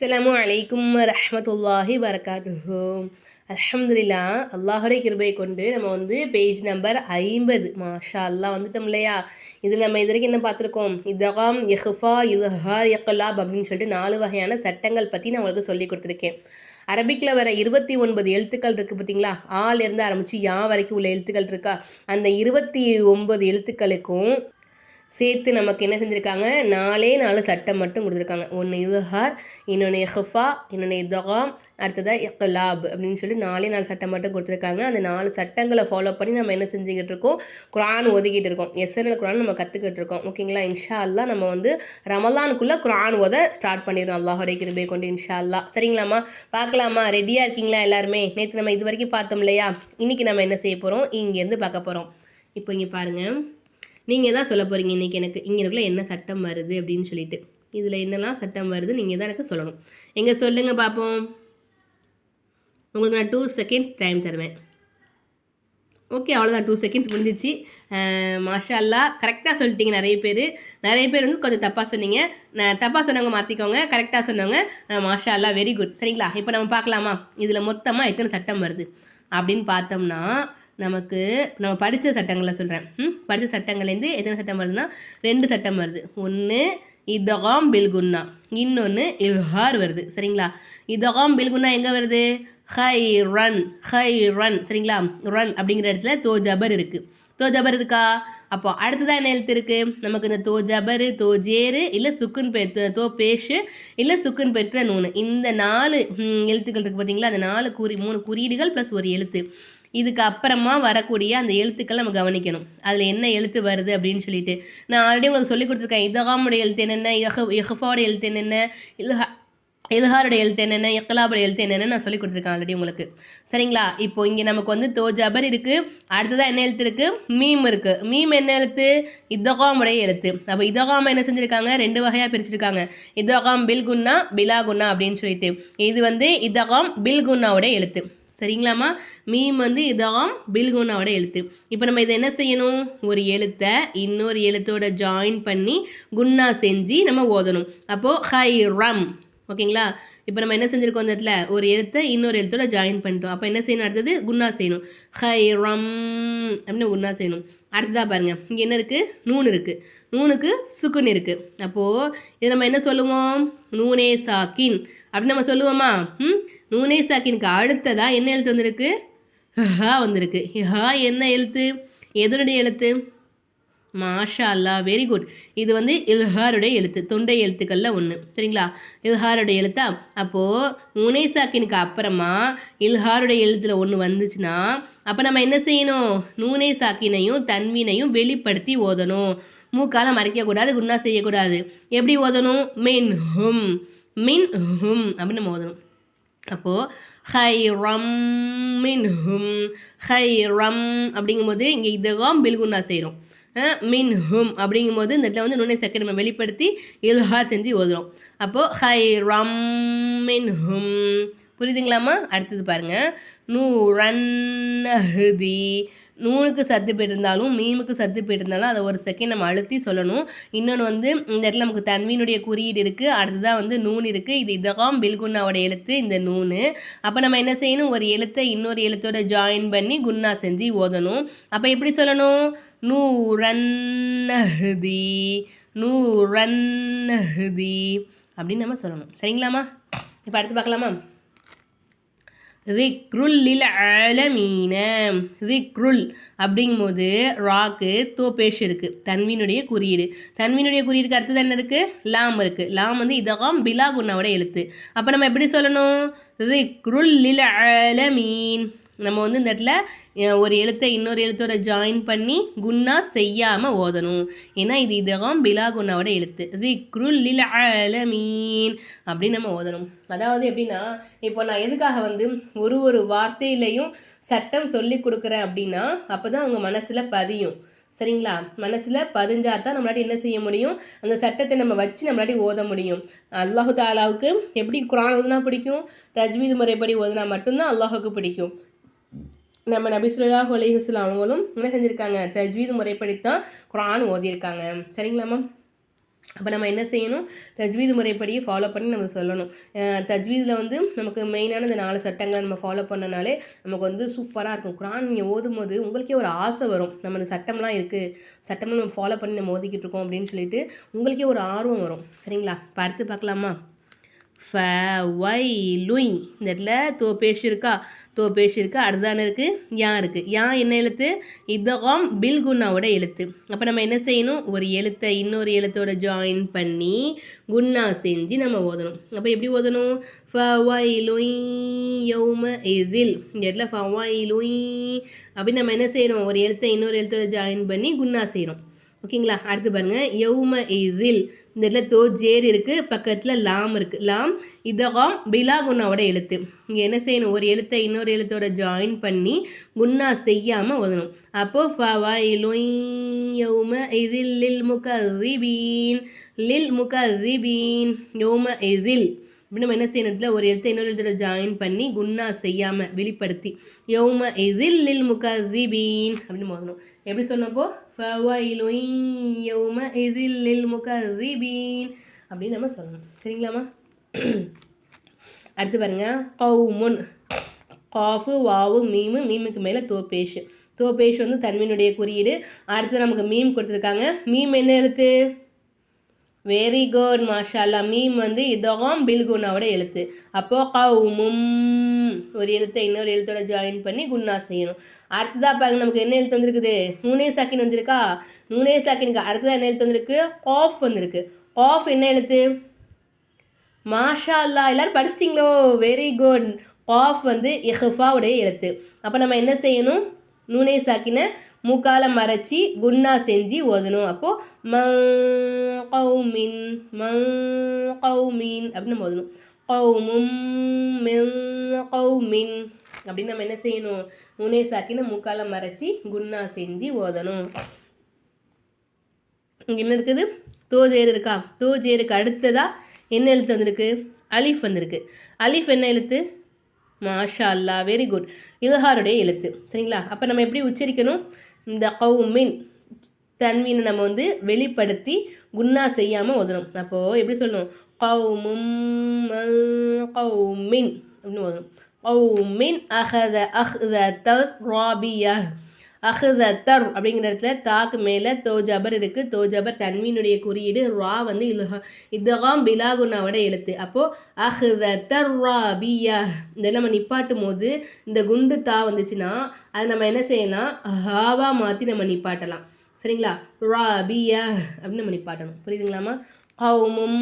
அஸ்ஸலாமு அலைக்கும் ரஹ்மத்துல்லாஹி வரகாத்துஹு. அலமதுல்லா அல்லாஹுடைய கிருபை கொண்டு நம்ம வந்து பேஜ் நம்பர் ஐம்பது. மாஷா அல்லா வந்துட்டோம் இல்லையா? இதில் நம்ம இது வரைக்கும் என்ன பார்த்துருக்கோம்? இதகாம் எஹ்ஃபா இல்ஹா எக்கலாப் அப்படின்னு சொல்லிட்டு நாலு வகையான சட்டங்கள் பற்றி நான் உங்களுக்கு சொல்லி கொடுத்துருக்கேன். அரபிக்கில் வர இருபத்தி ஒன்பது எழுத்துக்கள் இருக்குது பார்த்தீங்களா? ஆள் இருந்து ஆரம்பித்து யா வரைக்கும் உள்ள எழுத்துக்கள் இருக்கா? அந்த இருபத்தி ஒன்பது எழுத்துக்களுக்கும் சேர்த்து நமக்கு என்ன செஞ்சுருக்காங்க? நாலே நாலு சட்டம் மட்டும் கொடுத்துருக்காங்க. ஒன்று இதுஹார் இன்னொன்று எஹஃபா இன்னொன்று இதகாம் அடுத்ததாக இக்லாப் அப்படின்னு சொல்லி நாலே நாலு சட்டம் மட்டும் கொடுத்துருக்காங்க. அந்த நாலு சட்டங்களை ஃபாலோ பண்ணி நம்ம என்ன செஞ்சுக்கிட்டு இருக்கோம்? குரான் ஒதுக்கிட்டு இருக்கோம். எஸ்என்எல் குரான் நம்ம கற்றுக்கிட்டு இருக்கோம். ஓகேங்களா? இன்ஷா அல்லா நம்ம வந்து ரமலானுக்குள்ளே குரான் ஓத ஸ்டார்ட் பண்ணிடுறோம் அல்லாஹோடைய கிருபை கொண்டு இன்ஷா அல்லா சரிங்களாம்மா? பார்க்கலாமா? ரெடியாக இருக்கீங்களா எல்லாருமே? நேற்று நம்ம இது வரைக்கும் பார்த்தோம் இல்லையா? இன்றைக்கி நம்ம என்ன செய்ய போகிறோம் இங்கேருந்து பார்க்க போகிறோம் இப்போ இங்கே பாருங்கள் நீங்கள் தான் சொல்ல போகிறீங்க இன்றைக்கி எனக்கு இங்கே இருக்குள்ள என்ன சட்டம் வருது? அப்படின்னு சொல்லிட்டு. இதில் என்னெல்லாம் சட்டம் வருது? நீங்கள் தான் எனக்கு சொல்லணும். எங்கே சொல்லுங்கள் பார்ப்போம் உங்களுக்கு நான் டூ செகண்ட்ஸ் டைம் தருவேன். ஓகே அவ்வளோதான் டூ செகண்ட்ஸ் முடிஞ்சிச்சு. மாஷா அல்லா கரெக்டாக சொல்லிட்டீங்க நிறைய பேர். நிறைய பேர் வந்து கொஞ்சம் தப்பாக சொன்னீங்க. நான் தப்பாக சொன்னவங்க மாற்றிக்கோங்க கரெக்டாக சொன்னவங்க மாஷா அல்லா வெரி குட் சரிங்களா? இப்போ நம்ம பார்க்கலாமா? இதில் மொத்தமாக எத்தனை சட்டம் வருது? அப்படின்னு பார்த்தோம்னா நமக்கு நம்ம படித்த சட்டங்களை சொல்கிறேன் ம்? படித்த சட்டங்கள்லேருந்து எத்தனை சட்டம் வருதுன்னா ரெண்டு சட்டம் வருது. ஒன்று இதகாம் பில்குன்னா. இன்னொன்று இஹார் வருது. சரிங்களா? இதகாம் பில்குன்னா எங்கே வருது? ஹை ரன் ஹை ரன் சரிங்களா? ரன் அப்படிங்கிற இடத்துல தோ ஜபர் இருக்குது தோ ஜபர் இருக்கா? அப்போ அடுத்ததான் என்ன எழுத்து இருக்குது நமக்கு இந்த தோ ஜபரு தோ ஜேரு இல்லை சுக்குன் பெ தோ பேஷு இல்லை சுக்குன் பெற்ற நூனு. இந்த நாலு எழுத்துக்கள் இருக்குது பார்த்தீங்களா அந்த நாலு குறி மூணு குறியீடுகள் ப்ளஸ் ஒரு எழுத்து. இதுக்கு அப்புறமா வரக்கூடிய அந்த எழுத்துக்கள் நம்ம கவனிக்கணும். அதில் என்ன எழுத்து வருது அப்படின்னு சொல்லிட்டு. நான் ஆல்ரெடி உங்களுக்கு சொல்லி கொடுத்துருக்கேன். இதகாமுடைய எழுத்து என்னென்ன? யஹ யஹஃபாவோட எழுத்து என்னென்ன? இல்லஹா இல்ஹாரோட எழுத்து என்னென்ன? இக்கலாபோட எழுத்து என்னென்னு? நான் சொல்லி கொடுத்துருக்கேன் ஆல்ரெடி உங்களுக்கு. சரிங்களா? இப்போ இங்கே நமக்கு வந்து தோஜாபர் இருக்குது அடுத்ததாக என்ன எழுத்து இருக்குது மீம் இருக்குது மீம் என்ன எழுத்து? இதகாமுடைய எழுத்து. அப்போ இதகாம் என்ன செஞ்சுருக்காங்க? ரெண்டு வகையாக பிரிச்சிருக்காங்க. இதகாம் பில்குன்னா பிலாகுன்னா அப்படின்னு சொல்லிட்டு. இது வந்து இதகாம் பில்குன்னாவோட எழுத்து. சரிங்களாம்மா? மீம் வந்து இதாம் பில்குனாவோட எழுத்து. இப்போ நம்ம இதை என்ன செய்யணும்? ஒரு எழுத்தை இன்னொரு எழுத்தோட ஜாயின் பண்ணி குன்னா செஞ்சு நம்ம ஓதணும். அப்போது ஹை ரம் ஓகேங்களா? இப்போ நம்ம என்ன செஞ்சுருக்கோம் அந்த இடத்துல? ஒரு எழுத்தை இன்னொரு எழுத்தோட ஜாயின் பண்ணிட்டோம். அப்போ என்ன செய்யணும் அடுத்தது? குன்னா செய்யணும். ஹை ரம் அப்படின்னு குன்னா செய்யணும். அடுத்ததாக பாருங்கள் இங்கே என்ன இருக்குது நூன் இருக்குது நூனுக்கு சுக்குன் இருக்குது அப்போது இது நம்ம என்ன சொல்லுவோம்? நூனே சாக்கின். அப்படின்னு நம்ம சொல்லுவோமா? ம்? நூனே சாக்கினுக்கு அடுத்ததாக என்ன எழுத்து வந்திருக்கு? ஹா வந்திருக்கு. ஹா என்ன எழுத்து? எதனுடைய எழுத்து? மாஷா அல்லா வெரி குட் இது வந்து இல்ஹாருடைய எழுத்து தொண்டை எழுத்துக்களில் ஒன்று சரிங்களா? இல்ஹாருடைய எழுத்தா? அப்போது நூனே சாக்கினுக்கு அப்புறமா இல்ஹாருடைய எழுத்தில் ஒன்று வந்துச்சுன்னா அப்போ நம்ம என்ன செய்யணும்? நூனே சாக்கினையும் தன்வினையும் வெளிப்படுத்தி ஓதணும். மூக்கால் மறைக்கக்கூடாது குன்னா செய்யக்கூடாது எப்படி ஓதணும்? மின் ஹும் மின் ஹும் அப்படின்னு நம்ம ஓதணும். அப்போது ஹை ரம் மின் ஹும் ஹை ரம் அப்படிங்கும்போது இங்கே இதெல்லாம் பில்குன்னா செய்கிறோம் மின் ஹும் அப்படிங்கும்போது இந்த இடத்துல வந்து நுண்ணை சக்கரை நம்ம வெளிப்படுத்தி இல்ஹா செஞ்சு ஓதுறோம். அப்போது ஹை ரம் மின் ஹும் புரியுதுங்களாம்மா? அடுத்தது பாருங்கள் நூ ரன் ஹதி நூனுக்கு சத்து போயிருந்தாலும் மீமுக்கு சத்து போயிருந்தாலும் அதை ஒரு செகண்ட் நம்ம அழுத்தி சொல்லணும். இன்னொன்று வந்து இந்த இடத்துல நமக்கு தன்வீனுடைய குறியீடு இருக்குது அடுத்ததாக வந்து நூன் இருக்குது இது இதகாம் பில்குன்னாவோட எழுத்து இந்த நூனு. அப்போ நம்ம என்ன செய்யணும்? ஒரு எழுத்தை இன்னொரு எழுத்தோட ஜாயின் பண்ணி குன்னா செஞ்சு ஓதணும். அப்போ எப்படி சொல்லணும்? நூ நூரன்னஹதி அப்படின்னு நம்ம சொல்லணும். சரிங்களாம்மா? இப்போ அடுத்து பார்க்கலாமா? ரிக்ருல்லில் ஆலமீன ரிக்ருல் அப்படிங்கும்போது ராக்கு தோபேஷ் இருக்குது தன்வினுடைய குறியீடு. தன்வினுடைய குறியீடுக்கு அடுத்தது என்ன இருக்குது லாம் இருக்குது லாம் வந்து இதகம் பிலா குன்னாவோட எழுத்து. அப்போ நம்ம எப்படி சொல்லணும்? ரிக்ருல்லில் ஆலமீன் நம்ம வந்து இந்த இடத்துல ஒரு எழுத்தை இன்னொரு எழுத்தோட ஜாயின் பண்ணி குன்னா செய்யாமல் ஓதணும். ஏன்னா இது இதகம் பிலா குன்னாவோட எழுத்து. ரிக்ருல் லில் அலமீன் அப்படின்னு நம்ம ஓதணும். அதாவது எப்படின்னா இப்போ நான் எதுக்காக வந்து ஒரு ஒரு வார்த்தையிலையும் சட்டம் சொல்லி கொடுக்குறேன் அப்படின்னா அப்போ தான் அவங்க மனசில் பதியும். சரிங்களா? மனசில் பதிஞ்சா தான் நம்மளாட்டி என்ன செய்ய முடியும்? அந்த சட்டத்தை நம்ம வச்சு நம்மளாட்டி ஓத முடியும். அல்லாஹு தாலாவுக்கு எப்படி குரான் ஓதுனா பிடிக்கும்? தஜ்வீது முறைப்படி ஓதுனா மட்டும்தான் அல்லாஹுக்கு பிடிக்கும். நம்ம நபிசுல்லா சொல்லாஹ் அவங்களும் என்ன செஞ்சுருக்காங்க? தஜ்வீது முறைப்படித்தான் குரான் ஓதியிருக்காங்க. சரிங்களாம்மா அப்போ நம்ம என்ன செய்யணும்? தஜ்வீது முறைப்படியே ஃபாலோ பண்ணி நம்ம சொல்லணும். தஜ்வீதில் வந்து நமக்கு மெயினான இந்த நாலு சட்டங்களை நம்ம ஃபாலோ பண்ணனாலே நமக்கு வந்து சூப்பராக இருக்கும். குரான் நீங்கள் ஓதும் போது உங்களுக்கே ஒரு ஆசை வரும். நம்ம இந்த சட்டம்லாம் இருக்குது சட்டம்லாம் நம்ம ஃபாலோ பண்ணி நம்ம ஓதிக்கிட்டு இருக்கோம் அப்படின்னு சொல்லிட்டு உங்களுக்கே ஒரு ஆர்வம் வரும். சரிங்களா? இப்போ அடுத்து பார்க்கலாமா? ஃப ஒய் லுய் இந்த இடத்துல தோ பேஷ் இருக்கா தோ பேஷ் இருக்கா? அடுத்தான இருக்குது யா இருக்குது யா என்ன எழுத்து? இதகாம் பில்குன்னாவோட எழுத்து. அப்போ நம்ம என்ன செய்யணும்? ஒரு எழுத்தை இன்னொரு எழுத்தோட ஜாயின் பண்ணி குன்னா செஞ்சு நம்ம ஓதணும். அப்போ எப்படி ஓதணும்? ஃப ஒய் லுய் யௌம இதில். இந்த இடத்துல ஃப ஒய் லுய் அப்படின்னு நம்ம என்ன செய்யணும்? ஒரு எழுத்தை இன்னொரு எழுத்தோட ஜாயின் பண்ணி குன்னா செய்யணும். ஓகேங்களா? அடுத்து பாருங்கள் யௌம இதில். இந்த இடத்துல தோ ஜேர் இருக்குது பக்கத்தில் லாம் இருக்குது லாம் இதகாம் பிலா குன்னாவோட எழுத்து. இங்கே என்ன செய்யணும்? ஒரு எழுத்தை இன்னொரு எழுத்தோட ஜாயின் பண்ணி குன்னா செய்யாமல் ஓதணும். அப்போது ஃபவா யௌம இதில் லில் முகரிபீன் லில் முகரிபீன் யோம இதில். நம்ம என்ன செய்யணும்? ஒரு எழுத்தை இன்னொரு எழுத்துல ஜாயின் பண்ணி குன்னா செய்யாமல் வெளிப்படுத்தி. யௌம இதில் லில் முகரிபீன் அப்படின்னு மோதணும். எப்படி சொன்னப்போ? ஃபவைலுன் யௌம இதில் லில் முகரிபீன் அப்படின்னு நம்ம சொல்லணும். சரிங்களாம்மா? அடுத்து பாருங்க. கவுமுன் காஃபு வாவு மீமு மீமுக்கு மேலே தோப்பேஷ். தோப்பேஷ் வந்து தன்மையினுடைய குறியீடு. அடுத்து நமக்கு மீம் கொடுத்துருக்காங்க. மீம் என்ன எழுத்து? வெரி குட் மாஷாலா மீம் வந்து இதகம் பில்குனாவோட எழுத்து. அப்போ கவுமும் ஒரு எழுத்தை இன்னொரு எழுத்தோட ஜாயின் பண்ணி குன்னா செய்யணும். அடுத்ததாக பாருங்க நமக்கு என்ன எழுத்து வந்திருக்குது? நூனே சாக்கின் வந்திருக்கா? நூனே சாக்கினுக்கு அடுத்ததாக என்ன எழுத்து வந்திருக்கு? காஃப் வந்திருக்கு. காஃப் என்ன எழுத்து? மாஷா அல்லா எல்லோரும் படிச்சிட்டிங்களோ? வெரி குட் காஃப் வந்து இஹ்ஃபாவுடைய எழுத்து. அப்போ நம்ம என்ன செய்யணும்? நூனே சாக்கின மூக்கால மறைச்சி குன்னா செஞ்சு ஓதணும். அப்போது ம கௌமின் ம கௌமின் அப்படின்னு ஓதணும். கௌமும் மின் கௌமின் அப்படின்னு நம்ம என்ன செய்யணும்? நுனே சாக்கின மூக்கால மறைச்சி குன்னா செஞ்சு ஓதணும். இங்கே என்ன இருக்குது? தோஜேர் இருக்கா? தோஜேருக்கு அடுத்ததாக என்ன எழுத்து வந்திருக்கு? அலிஃப் வந்திருக்கு. அலிஃப் என்ன எழுத்து? மாஷா அல்லா வெரி குட் இலஹாருடைய எழுத்து. சரிங்களா? அப்போ நம்ம எப்படி உச்சரிக்கணும்? இந்த கவுமின் தன்மீனை நம்ம வந்து வெளிப்படுத்தி குன்னா செய்யாமல் ஓதணும் அப்போது எப்படி சொல்லணும்? கவுமும் கவுமின் அப்படின்னு ஓதணும் கவுமின் அஹத அஹ்தர் ராபியா அஹ்தர் அப்படிங்கிற இடத்துல தாக்கு மேலே தோஜபர் இருக்குது தோஜபர் தன்மீனுடைய குறியீடு ரா வந்து இலுஹா இதகாம் பிலாகுனாவோட எழுத்து. அப்போது அஹ்தர் ராபியா இதெல்லாம் நம்ம நிப்பாட்டும் போது இந்த குண்டு தா வந்துச்சுன்னா அதை நம்ம என்ன செய்யலாம்? ஹாவா மாற்றி நம்ம நிப்பாட்டலாம். சரிங்களா? ரா பியா அப்படின்னு நம்ம நிப்பாட்டணும். புரியுதுங்களாமா கவுமும்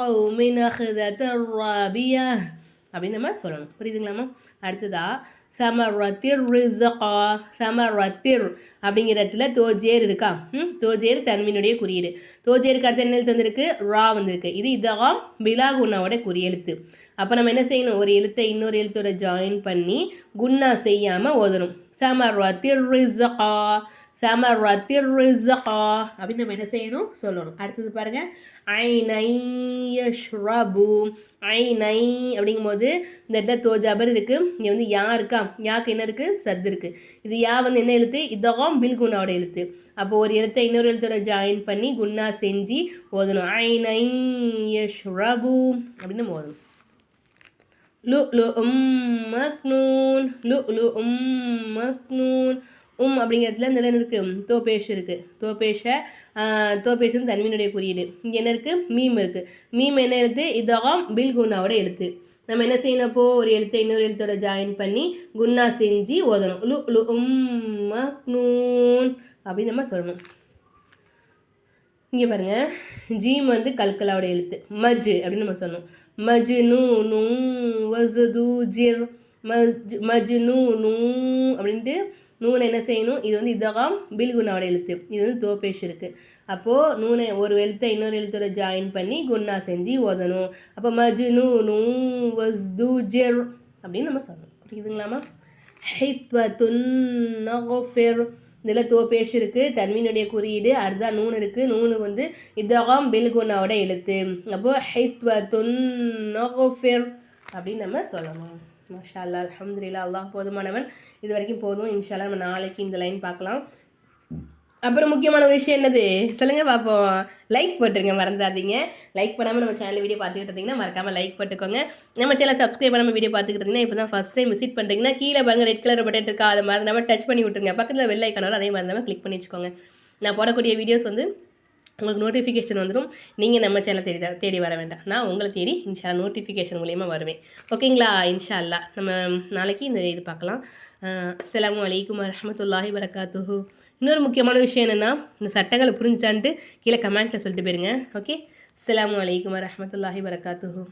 கவுமின் அஹ்தர் ராபியா அப்படின்னு நம்ம சொல்லணும். புரியுதுங்களாமா அடுத்ததா சமரத்திர் ரிசகா சமரத்திர் அப்படிங்கிற இடத்துல தோஜேர் இருக்கா? ம் தோஜேர் தன்மையினுடைய குறியீடு. தோஜேருக்கு அடுத்த என்ன எழுத்து வந்திருக்கு? ரா வந்திருக்கு. இது இதகா பிலா குன்னாவோட குறியெழுத்து. அப்போ நம்ம என்ன செய்யணும்? ஒரு எழுத்தை இன்னொரு எழுத்தோட ஜாயின் பண்ணி குன்னா செய்யாமல் ஓதணும். சமரத்திர் ரிசகா சமரத்திர் ரிசகா அப்படின்னு நம்ம என்ன செய்யணும்? சொல்லணும். அடுத்தது பாருங்கள் ஐனை யஷ்ரபு. ஐனை அப்படிங்கும்போது இந்த இடத்துல தோஜாபர் இருக்குது இங்கே வந்து யா இருக்கா? யாக்கு என்ன இருக்குது சத்து இருக்குது இது யா வந்து என்ன எழுத்து? இதாம் பில்குண்ணாவோட எழுத்து. அப்போ ஒரு எழுத்தை இன்னொரு எழுத்தோட ஜாயின் பண்ணி குன்னா செஞ்சு ஓதணும். ஐநை யஷ்ரபு அப்படின்னு ஓதணும். லு லு உம் அப்படிங்கிறதுல இந்த என்ன இருக்குது தோபேஷ் இருக்குது தோபேஷை தோபேஷ் தன்மையினுடைய குறியீடு. இங்கே என்ன இருக்குது மீம் இருக்குது மீம் என்ன எழுத்து? இதகம் பில் குன்னாவோட எழுத்து. நம்ம என்ன செய்யணும் ஒரு எழுத்தை இன்னொரு எழுத்தோட ஜாயின் பண்ணி குன்னா செஞ்சு ஓதணும். லு லு உம் நூன் அப்படின்னு நம்ம சொல்லணும். இங்கே பாருங்கள் ஜீம் வந்து கல்கலாவோட எழுத்து. மஜ் அப்படின்னு நம்ம சொல்லணும். மஜ் நூ நூ வசது ஜிர். மஜ் மஜ் நூ நூ அப்படின்ட்டு நூனை என்ன செய்யணும்? இது வந்து இதகாம் பில்குனாவோட எழுத்து. இது வந்து தோபேஷ் இருக்குது அப்போது நூனை ஒரு எழுத்தை இன்னொரு எழுத்தோட ஜாயின் பண்ணி குன்னா செஞ்சு ஓதணும். அப்போ மஜு நூ நூ வஸ் தூ ஜெர் அப்படின்னு நம்ம சொல்லணும். புரியுதுங்களாமா ஹித்வத்துன் நகோஃபெர். இதில் தோபேஷ் இருக்குது தன்மீனுடைய குறியீடு. அடுத்தா நூன் இருக்குது நூனு வந்து இதகாம் பில்குனாவோட எழுத்து. அப்போது ஹைத்வத்துன் நகோஃபெர் அப்படின்னு நம்ம சொல்லணும். மாஷா அல்லா அலமதுல்லா அல்லாஹ் போதுமானவன். இது வரைக்கும் போதும். இன்ஷால்லா நம்ம நாளைக்கு இந்த லைன் பார்க்கலாம். அப்புறம் முக்கியமான ஒரு விஷயம் என்னது? சொல்லுங்க பார்ப்போம். லைக் போட்டுருங்க மறந்துடாதீங்க. லைக் பண்ணாமல் நம்ம சேனல் வீடியோ பார்த்துக்கிட்டு இருந்தீங்கன்னா மறக்காமல் லைக் போட்டுக்கோங்க. நம்ம சேனல் சப்ஸ்கிரைப் பண்ணாமல் வீடியோ பார்த்துக்கிட்டு இருந்தீங்கன்னா இப்போ தான் ஃபஸ்ட் டைம் விசிட் பண்ணுறீங்கன்னா கீழே பாருங்க ரெட் கலர் பட்டன் இருக்கா அதை மாதிரி நம்ம டச் பண்ணி விட்டுருங்க. பக்கத்தில் வெள்ளை ஐக்கானோட அதே மாதிரி நம்ம கிளிக் பண்ணி வச்சுக்கோங்க. நான் போடக்கூடிய வீடியோஸ் வந்து உங்களுக்கு நோட்டிஃபிகேஷன் வந்துடும். நீங்கள் நம்ம சேனல் தேடி தேடி வர வேண்டாம். நான் உங்களை தேடி இன்ஷா நோட்டிஃபிகேஷன் மூலியமாக வருவேன். ஓகேங்களா இன்ஷா அல்லா நம்ம நாளைக்கு இந்த இது பார்க்கலாம். அஸ்லாம் அலைக்கும் வரமத்துல்லாஹி வரகாத்துஹு இன்னொரு முக்கியமான விஷயம் என்னென்னா இந்த சட்டங்களை புரிஞ்சான்ட்டு கீழே கமெண்ட்டில் சொல்லிட்டு போயிருங்க. ஓகே அஸ்லாம் அலைக்கும் வரமத்துல்லாஹி வரகாத்துஹு